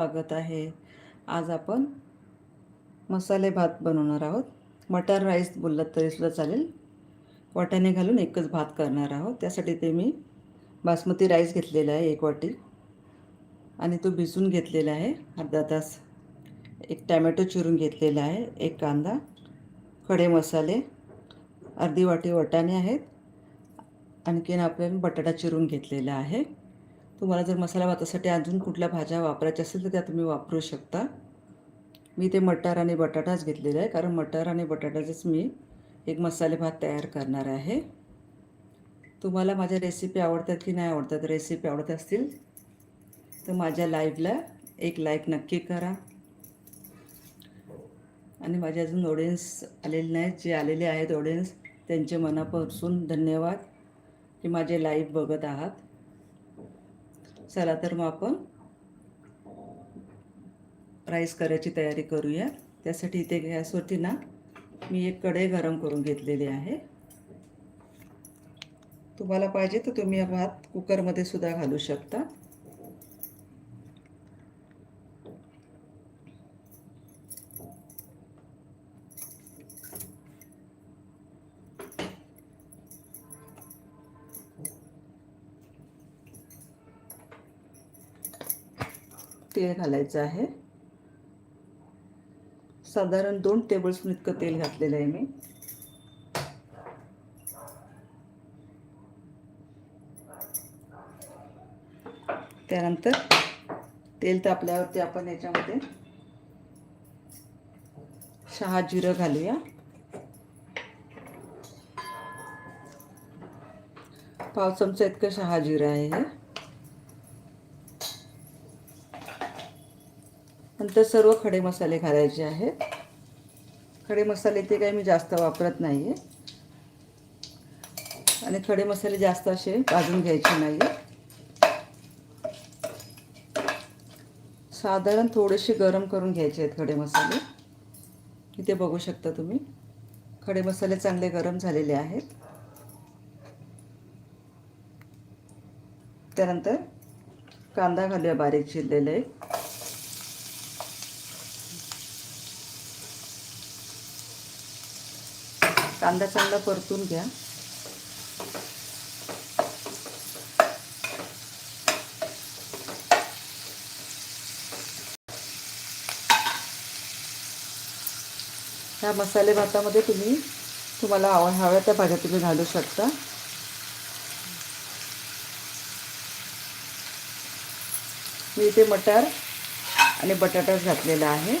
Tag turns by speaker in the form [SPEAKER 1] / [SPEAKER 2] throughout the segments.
[SPEAKER 1] स्वागत आहे. आज आपण मसाले भात बनवणार आहोत. मटार राईस बोललात तरीसुद्धा चालेल. वाटाणे घालून एकच भात करणार आहोत. त्यासाठी ते मी बासमती राईस घेतलेला आहे एक वाटी. आणि तो भिजून घेतलेला आहे. अर्धा तास. एक टॅमॅटो चिरून घेतलेला आहे. एक कांदा. खडे मसाले. अर्धी वाटी वाटाणे आहेत. आणखीन आपण बटाटा चिरून घेतलेला आहे. तुम्हाला जर मसाला भातासाठी अजून कुठल्या भाज्या वापरायच्या असेल तर त्या तुम्ही वापरू शकता. मी ते मटार आणि बटाटाच घेतलेला आहे कारण मटार आणि बटाटाचंच मी एक मसाले भात तयार करणार आहे. तुम्हाला माझ्या रेसिपी आवडतात की नाही आवडतात रेसिपी आवडत असतील तर माझ्या लाईव्हला एक लाईक नक्की करा. आणि माझे अजून ऑडियन्स आलेले नाहीत जे आलेले आहेत ऑडियन्स त्यांचे मनापासून धन्यवाद की माझे लाईव्ह बघत आहात. चला तर मग आपण राईस करायची तयारी करूया. त्यासाठी इथे गॅसवरती ना मी एक कढई गरम करून घेतलेली आहे. तुम्हाला पाहिजे तर तुम्ही भात कुकरमध्ये सुद्धा घालू शकता. तेल घालायचं आहे. साधारण दोन टेबलस्पून इतकं तेल घातलेलं आहे मी. त्यानंतर तेल तापल्यावरती आपण याच्यामध्ये शहा जिरं घालूया. पाव चमचा इतकं शहा जिरं आहे हे. नंतर सर्व खडे मसाले घालायचे आहेत. खडे मसाले ते काही मी जास्त वापरत नाही आहे आणि खडे मसाले जास्त असे भाजून घ्यायचे नाही साधारण थोडेसे गरम करून घ्यायचे आहेत खडे मसाले. इथे बघू शकता तुम्ही. खडे मसाले चांगले गरम झालेले आहेत. त्यानंतर कांदा घालूया बारीक चिरलेले. एक कांदा चांगला परतून घ्या. ह्या मसाले भातामध्ये तुम्ही तुम्हाला आव हव्या त्या भाज्या तुम्ही घालू शकता. मी इथे मटार आणि बटाटाच घातलेला आहे.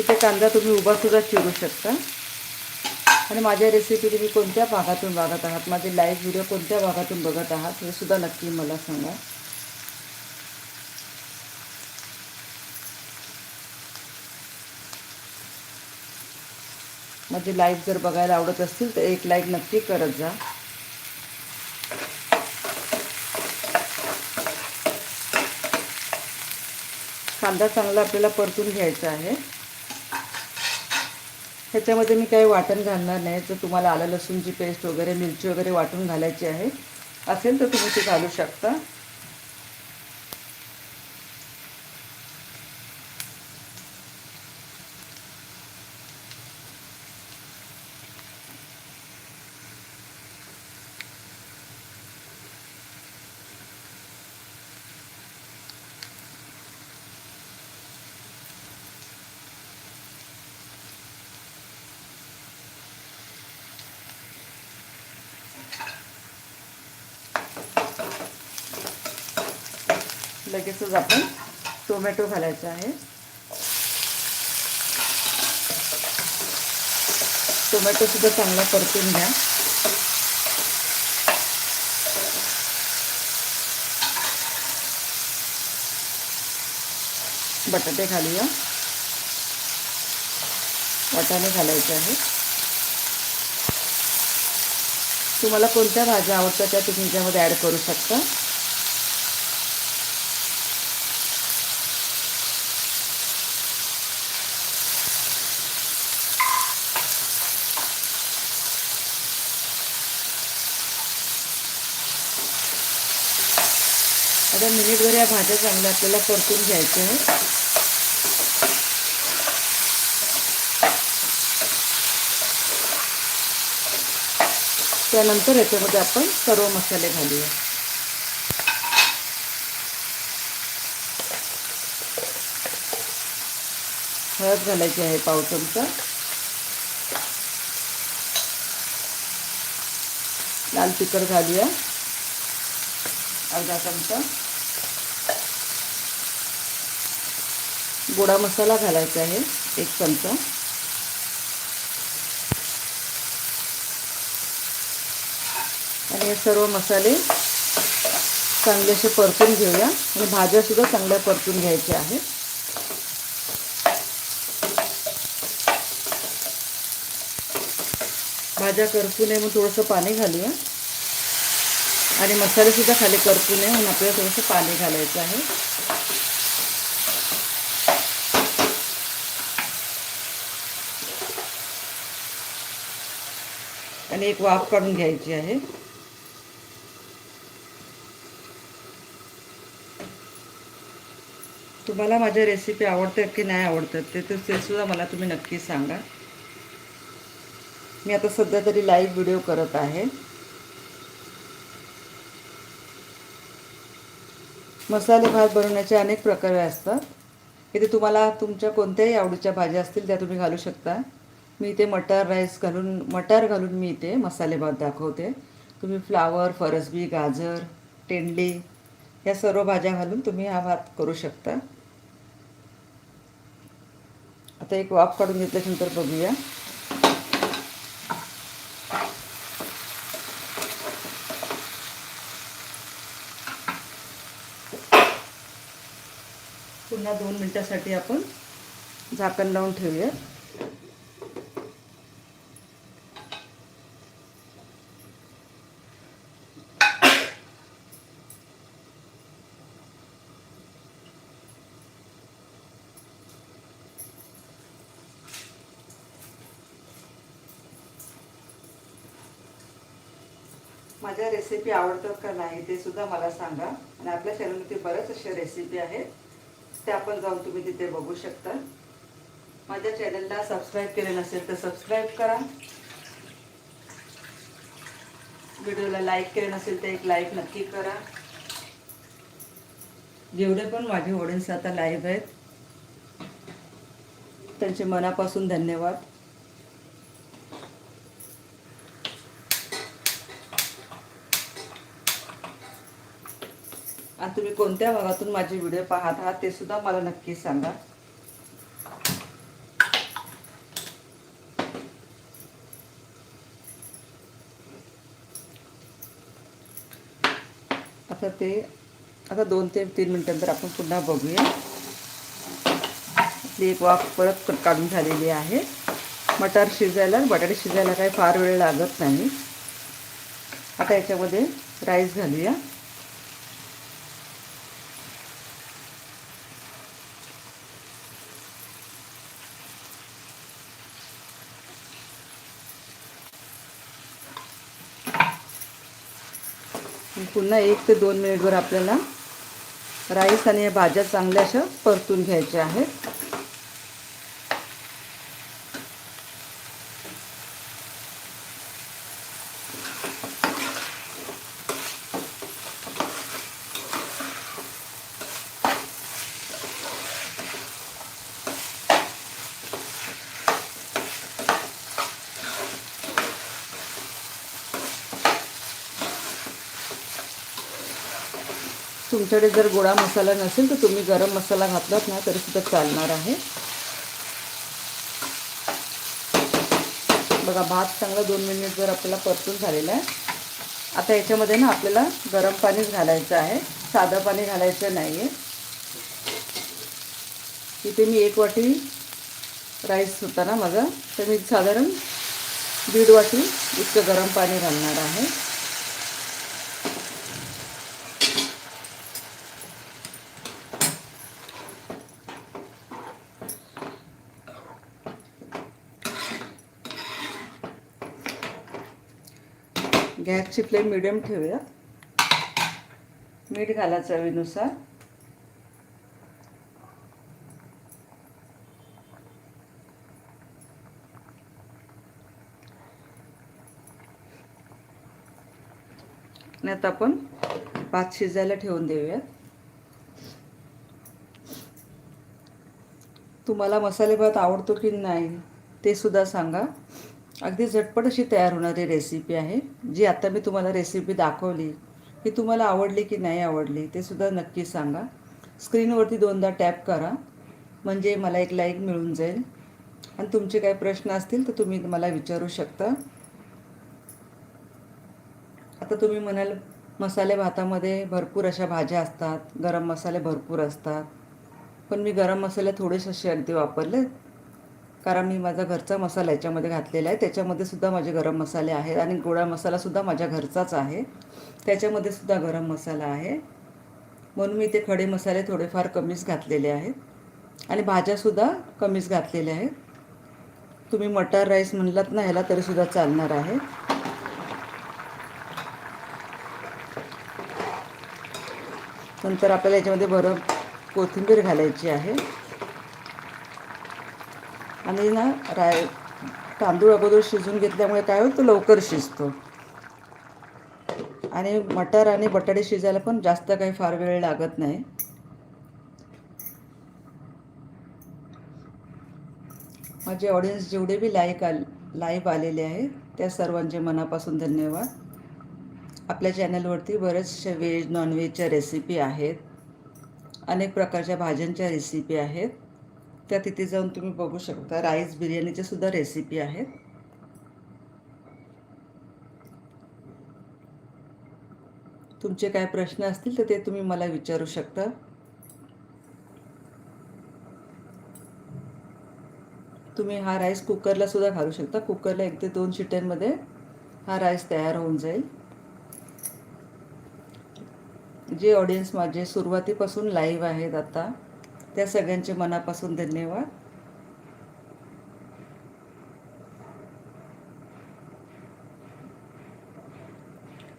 [SPEAKER 1] इथे कांदा तुम्ही उभासुद्धा चिरू शकता. आणि माझ्या रेसिपी तुम्ही कोणत्या भागातून बघत आहात? माझे लाईव्ह व्हिडिओ कोणत्या भागातून बघत आहात? हे सुद्धा नक्की मला सांगा. माझे लाईव्ह जर बघायला आवडत असतील तर एक लाईक नक्की करत जा. कांदा चांगला आपल्याला परतून घ्यायचा आहे. ह्याच्यामध्ये मी काही वाटण घालणार नाही. जर तुम्हाला आलं लसूणची पेस्ट वगैरे मिरची वगैरे वाटून घालायची आहे असेल तर तुम्ही ते घालू शकता. लगेचच आपण टोमॅटो घालायचा आहे. टोमॅटो सुद्धा चांगला परतून घ्या. बटाटे घालूया. वाटाणे घालायचे आहे. तुम्हाला कोणत्या भाज्या आवडतात त्या तुम्ही याच्यामध्ये ॲड करू शकता आता मिनिटभर या भाज्या चांगल्या आपल्याला परतून घ्यायच्या आहे त्यानंतर याच्यामध्ये आपण सर्व मसाले घालूया. हळद घालायची आहे पाव चमचा. लाल तिखट घालूया. अर्धा चमचा. गोडा मसाला घालायचा आहे एक चमचा. आणि हे सर्व मसाले चांगले असे परतून घेऊया. आणि भाज्यासुद्धा चांगल्या परतून घ्यायच्या आहेत. भाज्या करपू नये म्हणून थोडंसं पाणी घालूया. आणि मसालेसुद्धा खाली करपू नये म्हणून आपल्याला थोडंसं पाणी घालायचं आहे. आणि एक वाफ काढून घ्यायची आहे. तुम्हाला माझ्या रेसिपी आवडतात की नाही आवडतात ते तर ते सुद्धा मला तुम्ही नक्की सांगा. मी आता सध्या तरी लाईव्ह व्हिडिओ करत आहे. मसाले भात बनवण्याचे अनेक प्रकार असतात. इथे तुम्हाला तुमच्या कोणत्याही आवडीच्या भाज्या असतील त्या तुम्ही घालू शकता. मी इथे मटर राईस घालून मटार घालून मी इथे मसाले भात दाखवते. तुम्ही फ्लावर फरसबी गाजर टेंडली या सर्व भाज्या घालून तुम्ही हा भात करू शकता. आता एक वाफ काढून घेतल्यानंतर बघूया. पुन्हा दोन मिनटासाठी आपण झाकण लावून ठेवूया माझ्या रेसिपी आवडतात का नाही ते सुद्धा मला सांगा. आणि आपल्या चॅनलमध्ये बऱ्याच अशा रेसिपी आहेत. त्या आपण जाऊन तुम्ही तिथे बघू शकता. माझ्या चॅनलला सबस्क्राईब केले नसेल तर सबस्क्राईब करा. व्हिडिओला लाईक केले नसेल तर एक लाईक नक्की करा. जेवढे पण माझे ऑडियन्स आता लाईव्ह आहेत त्यांचे मनापासून धन्यवाद. आणि तुम्ही कोणत्या भागातून माझे व्हिडिओ पाहत आहात ते सुद्धा मला नक्की सांगा. आता ते आता दोन ते तीन मिनटानंतर आपण पुन्हा बघूया. आपली एक वाफ परत काढून झालेली आहे. मटार शिजायला बटाटे शिजायला काही फार वेळ लागत नाही. आता याच्यामध्ये राईस घालूया. त्यांना एक ते दोन मिनिटभर आपल्याला राईस आणि या भाज्या चांगल्या अशा परतून घ्यायच्या आहेत. तुमच्याकडे जर गोडा मसाला नसेल तर तुम्ही गरम मसाला घातलात ना तरी सुद्धा चालणार आहे. बघा भात चांगला दोन मिनिट जर आपल्याला परतून झालेला आहे. आता याच्यामध्ये ना आपल्याला गरम पाणीच घालायचं आहे. साधं पाणी घालायचं नाही आहे इथे मी एक वाटी राईस होता ना माझा तर मी साधारण दीड वाटी इतकं गरम पाणी घालणार आहे. गॅसची फ्लेम मिडियम ठेवूया मीठ घाला चवीनुसार. आणि आता आपण भात शिजायला ठेवून देऊयात. तुम्हाला मसाले भात आवडतो की नाही ते सुद्धा सांगा. अगदी झटपट अशी तयार होणारी रेसिपी आहे. जी आता मी तुम्हाला रेसिपी दाखवली ही तुम्हाला आवडली की नाही आवडली ते सुद्धा नक्की सांगा. स्क्रीनवरती दोनदा टॅप करा म्हणजे मला एक लाईक मिळून जाईल. आणि तुमचे काही प्रश्न असतील तर तुम्ही मला विचारू शकता. आता तुम्ही म्हणाल मसाले भातामध्ये भरपूर अशा भाज्या असतात गरम मसाले भरपूर असतात. पण मी गरम मसाले थोडेसे असे अगदी वापरले कारण मी माझा घरचा मसाला याच्यामध्ये घातलेला आहे. त्याच्यामध्ये सुद्धा माझे गरम मसाले आहेत आणि गोडा मसालासुद्धा माझ्या घरचाच आहे. त्याच्यामध्ये सुद्धा गरम मसाला आहे. म्हणून मी ते खडे मसाले थोडेफार कमीच घातलेले आहेत. आणि भाज्यासुद्धा कमीच घातलेल्या आहेत. तुम्ही मटार राईस म्हणलात ना ह्याला तरीसुद्धा चालणार आहे. नंतर आपल्याला याच्यामध्ये बरं कोथिंबीर घालायची आहे. आणि ना राय तांदूळ अगोदर शिजून घेतल्यामुळे काय होतं लवकर शिजतो. आणि मटार आणि बटाटे शिजायला पण जास्त काही फार वेळ लागत नाही. माझे ऑडियन्स जेवढे बी लाईक आल लाईव्ह आलेले आहेत त्या सर्वांचे मनापासून धन्यवाद. आपल्या चॅनलवरती बरेचशा व्हेज नॉनव्हेजच्या रेसिपी आहेत. अनेक प्रकारच्या भाज्यांच्या रेसिपी आहेत. त्या तिथे जाऊन तुम्ही बघू शकता. राईस बिर्याणीच्या सुद्धा रेसिपी आहेत. तुमचे काय प्रश्न असतील तर ते तुम्ही मला विचारू शकता. तुम्ही हा राईस कुकरला सुद्धा घालू शकता. कुकरला एक ते दोन शिट्यांमध्ये हा राईस तयार होऊन जाईल. जे ऑडियन्स माझे सुरुवातीपासून लाईव्ह आहेत आता त्या सगळ्यांचे मनापासून धन्यवाद.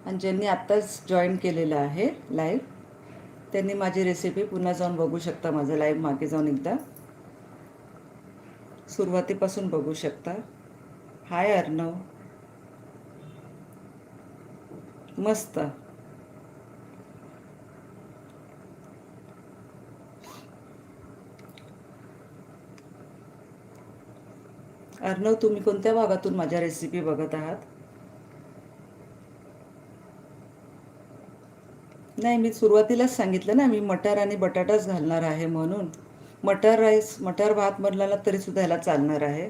[SPEAKER 1] आणि ज्यांनी आत्ताच जॉईन केलेलं आहे लाईव्ह त्यांनी माझी रेसिपी पुन्हा जाऊन बघू शकता माझं लाईव्ह मागे जाऊन एकदा. सुरुवातीपासून बघू शकता. हाय अर्णव. मस्त. अर्णव तुम्ही कोणत्या भागातून माझ्या रेसिपी बघत आहात? नाही मी सुरुवातीलाच सांगितलं ना मी मटार आणि बटाटाच घालणार आहे म्हणून. मटार राईस मटार भात म्हणला तरी सुद्धा ह्याला चालणार आहे.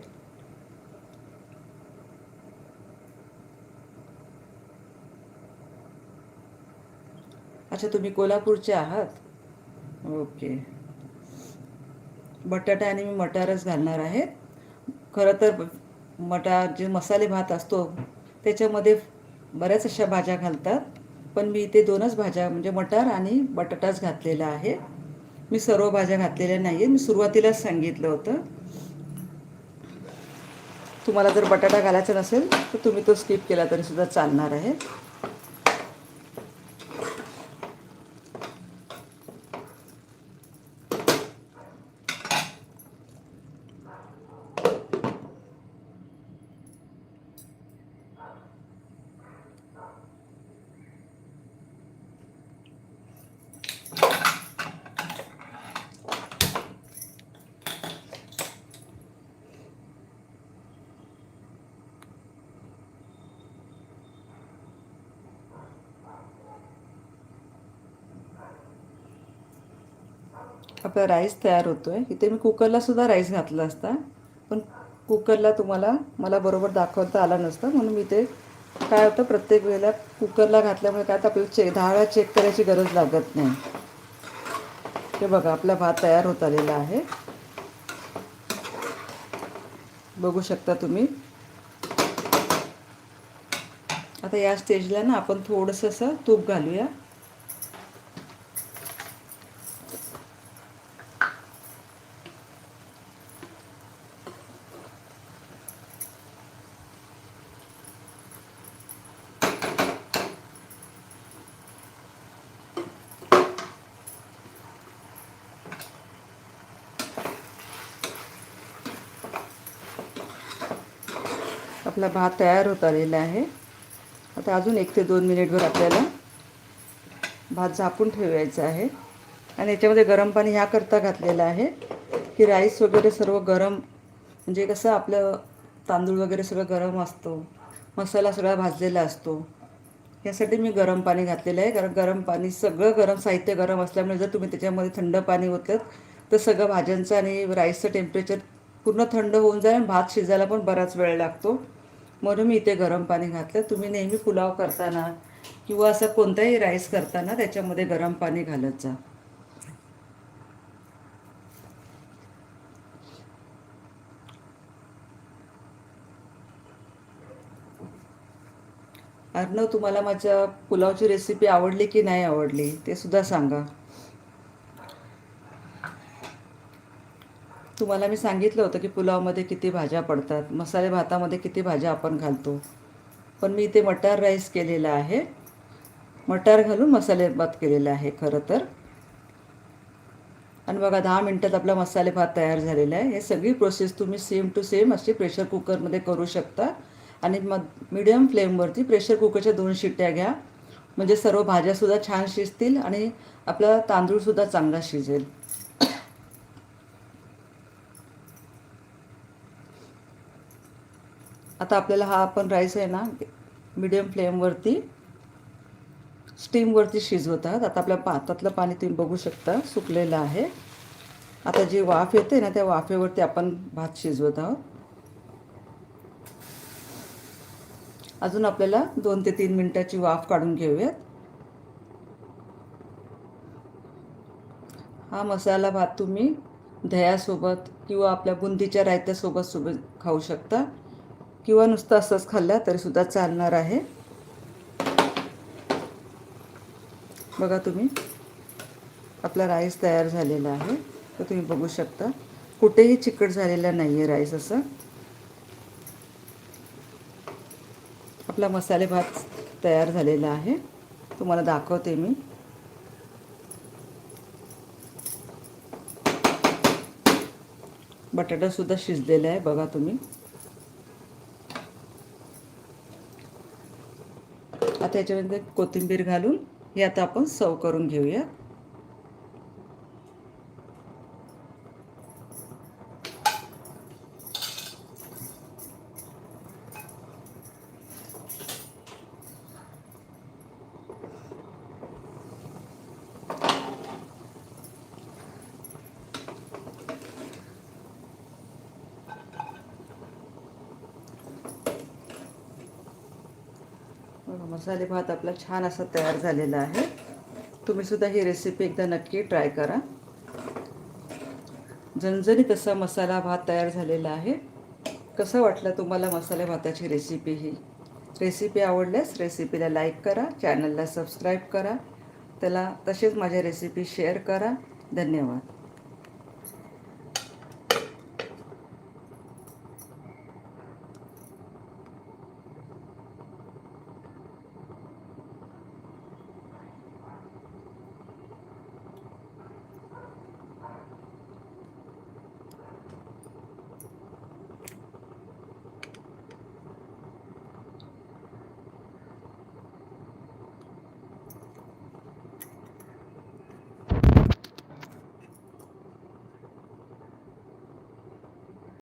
[SPEAKER 1] अच्छा तुम्ही कोल्हापूरचे आहात? ओके. बटाटा आणि मी मटारच घालणार आहेत खरं तर मटार जे मसाले भात असतो त्याच्यामध्ये बऱ्याच अशा भाज्या घालतात. पण मी इथे दोनच भाज्या म्हणजे मटार आणि बटाटाच घातलेला आहे. मी सर्व भाज्या घातलेल्या नाही आहे मी सुरुवातीलाच सांगितलं होतं. तुम्हाला जर बटाटा घालायचा नसेल तर तुम्ही तो स्किप केला तरीसुद्धा चालणार आहे. आपला राईस तयार होतो आहे इथे मी कुकरला सुद्धा राईस घातला असता पण कुकरला तुम्हाला मला बरोबर दाखवता आला नसता म्हणून मी ते काय होतं प्रत्येक वेळेला कुकरला घातल्यामुळे काय तर आपल्याला चेक दहा वेळा चेक करायची गरज लागत नाही. हे बघा आपला भात तयार होत आलेला आहे. बघू शकता तुम्ही. आता या स्टेजला ना आपण थोडंसं असं तूप घालूया. आपला भात तयार होत आलेला आहे. आता अजून एक ते दोन मिनिटभर आपल्याला भात झाकून ठेवायचा आहे. आणि याच्यामध्ये गरम पाणी ह्याकरता घातलेलं आहे की राईस वगैरे सर्व गरम म्हणजे कसं आपलं तांदूळ वगैरे सगळं गरम असतो मसाला सगळा भाजलेला असतो. यासाठी मी गरम पाणी घातलेलं आहे कारण गरम पाणी सगळं गरम साहित्य गरम असल्यामुळे जर तुम्ही त्याच्यामध्ये थंड पाणी ओतलं तर सगळं भाज्यांचं आणि राईसचं टेम्परेचर पूर्ण थंड होऊन जाईल आणि भात शिजायला पण बराच वेळ लागतो. म्हणून मी इथे गरम पाणी घातलं. तुम्ही नेहमी पुलाव करताना किंवा असं कोणताही राईस करताना त्याच्यामध्ये गरम पाणी घालत जा. अर्णव तुम्हाला माझ्या पुलावची रेसिपी आवडली की नाही आवडली ते सुद्धा सांगा. तुम्हाला मी सांगितलं होतं की पुलावमध्ये किती भाज्या पडतात. मसाले भातामध्ये किती भाज्या आपण घालतो. पण मी इथे मटार राईस केलेला आहे. मटार घालून मसाले भात केलेला आहे खरं तर. आणि बघा दहा मिनटात आपला मसाले भात तयार झालेला आहे. हे सगळी प्रोसेस तुम्ही सेम टू सेम अशी प्रेशर कुकरमध्ये करू शकता. आणि मग मिडियम फ्लेमवरती प्रेशर कुकरच्या दोन शिट्ट्या घ्या. म्हणजे सर्व भाज्यासुद्धा छान शिजतील आणि आपला तांदूळसुद्धा चांगला शिजेल. आता आपल्याला हा आपण राईस आहे ना मिडियम फ्लेमवरती स्टीमवरती शिजवत आहात आता आपल्या भातातलं पाणी तुम्ही बघू शकता सुकलेलं आहे. आता जी वाफ येते ना त्या वाफेवरती आपण भात शिजवत आहोत. अजून आपल्याला दोन ते तीन मिनटाची वाफ काढून घेऊयात. हा मसाला भात तुम्ही दह्यासोबत किंवा आपल्या बुंदीच्या रायत्यासोबत सोबत खाऊ शकता. किंवा नुसतं असंच खाल्ला तरीसुद्धा चालणार आहे. बघा तुम्ही आपला राईस तयार झालेला आहे. तर तुम्ही बघू शकता कुठेही चिकट झालेला नाही आहे राईस असं. आपला मसाले भात तयार झालेला आहे. तुम्हाला दाखवते मी. बटाटासुद्धा शिजलेला आहे बघा तुम्ही. त्याच्यामध्ये कोथिंबीर घालून हे आता आपण सर्व करून घेऊया बघा, मसाले भात आपला छान असा तयार झालेला आहे. तुम्ही सुद्धा ही रेसिपी एकदा नक्की ट्राय करा. झणझणीत असा मसाला भात तयार झालेला आहे. कसं वाटलं तुम्हाला मसाले भाताची रेसिपी ही? रेसिपी आवडल्यास रेसिपीला लाईक करा चॅनलला सबस्क्राईब करा. त्याला तसेच माझ्या रेसिपी शेअर करा. धन्यवाद.